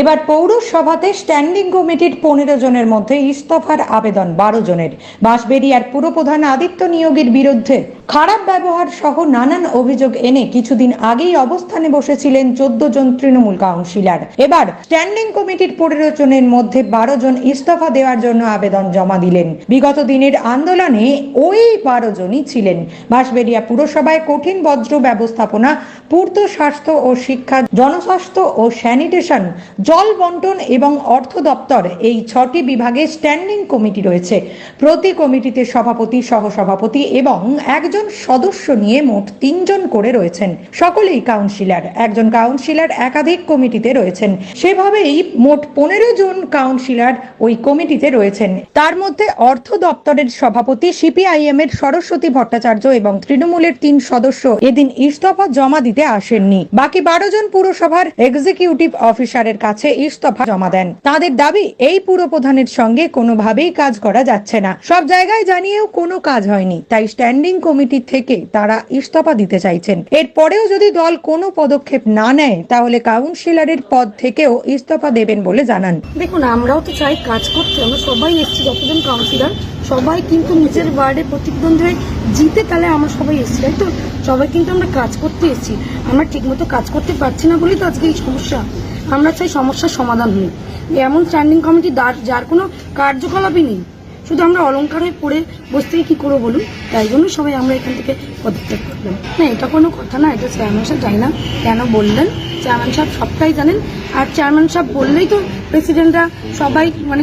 এবার পৌরসভাতে স্ট্যান্ডিং কমিটির পনেরো জনের মধ্যে ইস্তফার আবেদন বারো জনের। বাঁশবেড়িয়ার পুরপ্রধান আদিত্য নিয়োগের বিরুদ্ধে খারাপ ব্যবহার সহ নানান অভিযোগ এনে কিছুদিন আগেই অবস্থানে বসেছিলেন চোদ্দ জন তৃণমূল কাউন্সিলর। এবার স্ট্যান্ডিং কমিটির পনেরো জনের মধ্যে বারো জন ইস্তফা দেওয়ার জন্য আবেদন জমা দিলেন। বিগত দিনের আন্দোলনে ওই বারো জনই ছিলেন। বাঁশবেড়িয়া পুরসভায় কঠিন বজ্র ব্যবস্থাপনা, পূর্ত স্বাস্থ্য ও শিক্ষা, জনস্বাস্থ্য ও স্যানিটেশন জল বন্টন এবং অর্থ দপ্তর এই ছটি বিভাগে স্ট্যান্ডিং কমিটি রয়েছে। প্রতি কমিটিতে সভাপতি, সহসভাপতি এবং একজন সদস্য নিয়ে মোট তিনজন করে রয়েছেন। সকলেই কাউন্সিলর। একজন কাউন্সিলর একাধিক কমিটিতে রয়েছেন। সেভাবেই মোট পনেরো জন কাউন্সিলর ওই কমিটিতে রয়েছেন। তার মধ্যে অর্থ দপ্তরের সভাপতি সিপিআইএম এর সরস্বতী ভট্টাচার্য এবং তৃণমূলের তিন সদস্য এদিন ইস্তফা জমা দিতে আসেননি। বাকি বারো জন পুরসভার এক্সিকিউটিভ অফিসারের কাছে ইস্তফা জমা দেন। তাদের দাবি, এই পুরপ্রধানের সঙ্গে কোনোভাবেই কাজ করা যাচ্ছে না। সব জায়গায় জানিয়েও কোনো কাজ হয়নি। তাই স্ট্যান্ডিং কমিটি থেকে তারা ইস্তফা দিতে চাইছেন। এরপরেও যদি দল কোনো পদক্ষেপ না নেয়, তাহলে কাউন্সিলরের পদ থেকেও ইস্তফা দেবেন বলে জানান। দেখুন, আমরাও তো চাই কাজ করতে। আমরা সবাই এসেছি, যতজন কাউন্সিলর সবাই কিন্তু নিজের ওয়ার্ডে প্রতিদ্বন্দ্বী জিতে তাহলে আমরা সবাই এসেছি, তাই তো? সবাই কিন্তু আমরা কাজ করতে এসেছি। আমরা ঠিকমতো কাজ করতে পারছি না বলেই তো আজকে এই সমস্যা। আমরা চাই সমস্যার সমাধান হই এমন স্ট্যান্ডিং কমিটি যার কোনো কার্যকলাপই নেই। শুধু আমরা অলঙ্কার হয়ে পড়ে বসতে কি করব বলুন? তাই জন্য সবাই আমরা এখান থেকে পদত্যাগ করলাম। না, এটা কোনো কথা না, এটা চেয়ারম্যান সাহেব জানি না কেন বললেন। চেয়ারম্যান সাহেব সবটাই জানেন। আর চেয়ারম্যান সাহেব বললেই তো প্রেসিডেন্টরা সবাই মানে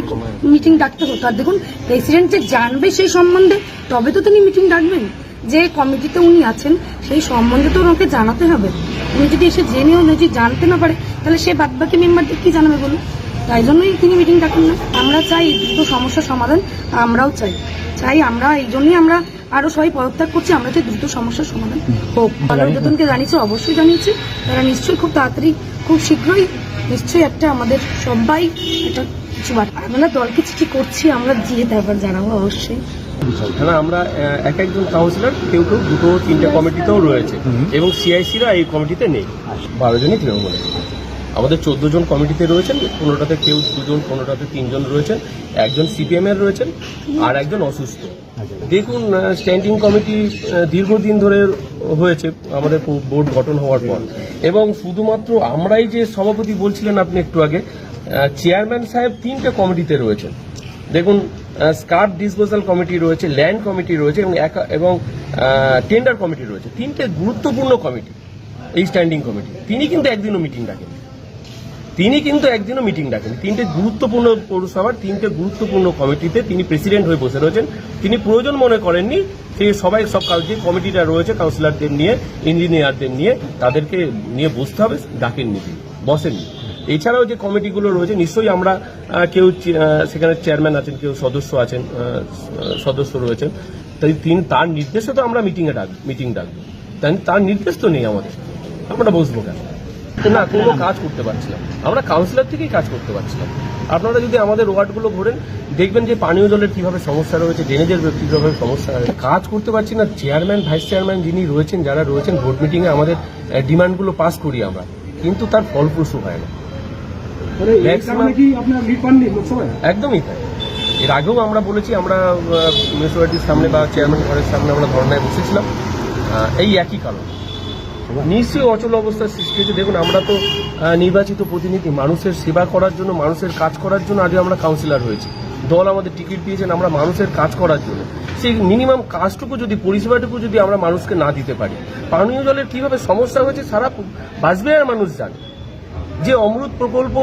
মিটিং ডাকতে হতো। আর দেখুন প্রেসিডেন্ট যে জানবে সেই সম্বন্ধে, তবে তো তিনি মিটিং ডাকবেন। যে কমিটিতে উনি আছেন, সেই সম্বন্ধে তো ওনাকে জানাতে হবে। উনি যদি এসে জেনেও যদি জানতে না পারে, তাহলে সে বাদবাকি মেম্বারদের কি জানাবে বলুন? তাই জন্যই তিনি মিটিং ডাকেন না। আমরা চাই দ্রুত সমস্যার সমাধান আমরাও চাই। চাই আমরা এই জন্যই আমরা আরও সবাই পদত্যাগ করছি আমরা চাই দ্রুত সমস্যার সমাধান হোক। বেতনকে জানিয়েছি অবশ্যই জানিয়েছি তারা নিশ্চয়ই খুব তাড়াতাড়ি খুব শীঘ্রই নিশ্চয়ই একটা আমাদের সবাই একটা কিছু বার্তা আমরা দলকে চিঠি করছি আমরা দিয়ে তারপর জানাব অবশ্যই। এখানে আমরা এক একজন কাউন্সিলর কেউ কেউ দুটো তিনটে কমিটিতেও রয়েছে। এবং সিআইসিরা এই কমিটিতে নেই। বারো জনই তৃণমূলে আমাদের চোদ্দ জন কমিটিতে রয়েছেন, পনেরোটাতে কেউ দুজন, পনেরোটাতে তিনজন রয়েছেন, একজন সিপিএম এর রয়েছেন আর একজন অসুস্থ। দেখুন স্ট্যান্ডিং কমিটি দীর্ঘদিন ধরে হয়েছে, আমাদের বোর্ড গঠন হওয়ার পর। এবং শুধুমাত্র আমরাই যে সভাপতি বলছিলেন আপনি একটু আগে চেয়ারম্যান সাহেব তিনটে কমিটিতে রয়েছেন। দেখুন স্কার্প ডিসপোজাল কমিটি রয়েছে ল্যান্ড কমিটি রয়েছে এবং এবং টেন্ডার কমিটি রয়েছে। তিনটে গুরুত্বপূর্ণ কমিটি এই স্ট্যান্ডিং কমিটি তিনি কিন্তু একদিনও মিটিং ডাকেন তিনি কিন্তু একদিনও মিটিং ডাকেন তিনটে গুরুত্বপূর্ণ পৌরসভার তিনটে গুরুত্বপূর্ণ কমিটিতে তিনি প্রেসিডেন্ট হয়ে বসে রয়েছেন। তিনি প্রয়োজন মনে করেননি সেই সবাই সব যে কমিটিটা রয়েছে কাউন্সিলরদের নিয়ে ইঞ্জিনিয়ারদের নিয়ে, তাদেরকে নিয়ে বসতে হবে, ডাকেননি তিনি, বসেননি। এছাড়াও যে কমিটিগুলো রয়েছে, নিশ্চয়ই আমরা কেউ সেখানে চেয়ারম্যান আছেন, কেউ সদস্য আছেন সদস্য রয়েছেন, তাই তিনি, তার নির্দেশে তো আমরা মিটিংয়ে ডাক মিটিং ডাকবো। তাই তার নির্দেশ তো নেই আমাদের, আমরা বসবো কেন? না কোনো কাজ করতে পারছিলাম আমরা কাউন্সিলর থেকেই কাজ করতে পারছিলাম। আপনারা যদি আমাদের ওয়ার্ডগুলো ঘোরেন দেখবেন যে পানীয় জলের কীভাবে সমস্যা রয়েছে ড্রেনেজের কীভাবে সমস্যা রয়েছে। কাজ করতে পারছি না। চেয়ারম্যান ভাইস চেয়ারম্যান যিনি রয়েছেন যারা রয়েছেন বোর্ড মিটিংয়ে আমাদের ডিমান্ডগুলো পাস করি আমরা। কিন্তু তার ফলপ্রসূ হয় না। মানে একদমই তাই। এর আগেও আমরা বলেছি আমরা মিউনিসিপ্যালিটির সামনে বা চেয়ারম্যান ঘরের সামনে আমরা ধর্নায় বসেছিলাম। এই একই কারণ। নিশ্চয়ই অচল অবস্থার সৃষ্টি হয়েছে। দেখুন, আমরা তো নির্বাচিত প্রতিনিধি, মানুষের সেবা করার জন্য, মানুষের কাজ করার জন্য আগে আমরা কাউন্সিলর হয়েছি। দল আমাদের টিকিট দিয়েছেন আমরা মানুষের কাজ করার জন্য। সেই মিনিমাম কাজটুকু যদি, পরিষেবাটুকু যদি আমরা মানুষকে না দিতে পারি, পানীয় জলের কীভাবে সমস্যা হয়েছে সারা বাঁচবে আর মানুষ জানে। যে অমৃত প্রকল্প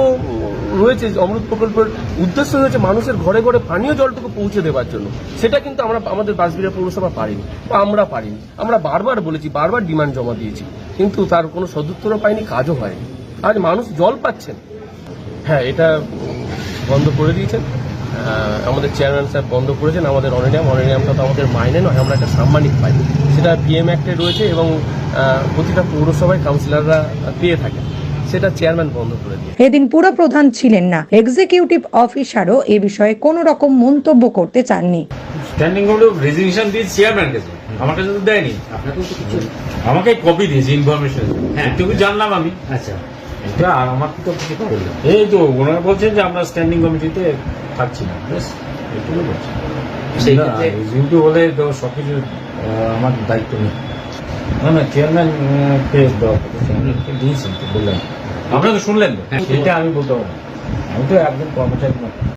রয়েছে অমৃত প্রকল্পের উদ্দেশ্য হয়েছে মানুষের ঘরে ঘরে পানীয় জলটুকু পৌঁছে দেওয়ার জন্য। সেটা কিন্তু আমরা, আমাদের বাসবিরা পৌরসভা পারিনি, বা আমরা পারিনি। আমরা বারবার বলেছি, বারবার ডিমান্ড জমা দিয়েছি, কিন্তু তার কোনো সদুত্তরও পাইনি, কাজও হয়নি। আজ মানুষ জল পাচ্ছেন। হ্যাঁ এটা বন্ধ করে দিয়েছেন। আমাদের চেয়ারম্যান স্যার বন্ধ করেছেন, আমাদের অনিনিয়াম অনিনিয়ামটা তো আমাদের মাইনে নয়, আমরা একটা সাম্মানিক পাই সেটা পিএম অ্যাক্টে রয়েছে এবং প্রতিটা পৌরসভায় কাউন্সিলররা পেয়ে থাকে সেটা চেয়ারম্যান বন্ধ করে দিয়ে। এদিন পুরো প্রধান ছিলেন না। এক্সিকিউটিভ অফিসারও এ বিষয়ে কোনো রকম মন্তব্য করতে চাননি। স্ট্যান্ডিং কমিটি রেজিগনেশন দিয়ে আমার কাছে তো দেয়নি আমাকে কপি দিয়েছে ইনফরমেশন হ্যাঁ এটুকু জানলাম আমি। আচ্ছা। এটা আমার তো কিছু করল এই তো ওনারা বলছেন যে আমরা স্ট্যান্ডিং কমিটিতে থাকছি না। ব্যাস এটুকু বলছি। সেই ক্ষেত্রে- হলে তো সব কিছু আমার দায়িত্ব নেই। না না চেয়ারম্যান কে দেওয়া কথা দিয়েছেন তো বললেন। আপনারা তো শুনলেন তো? হ্যাঁ, আমি বলতে পারব আমি তো একজন কর্মচারী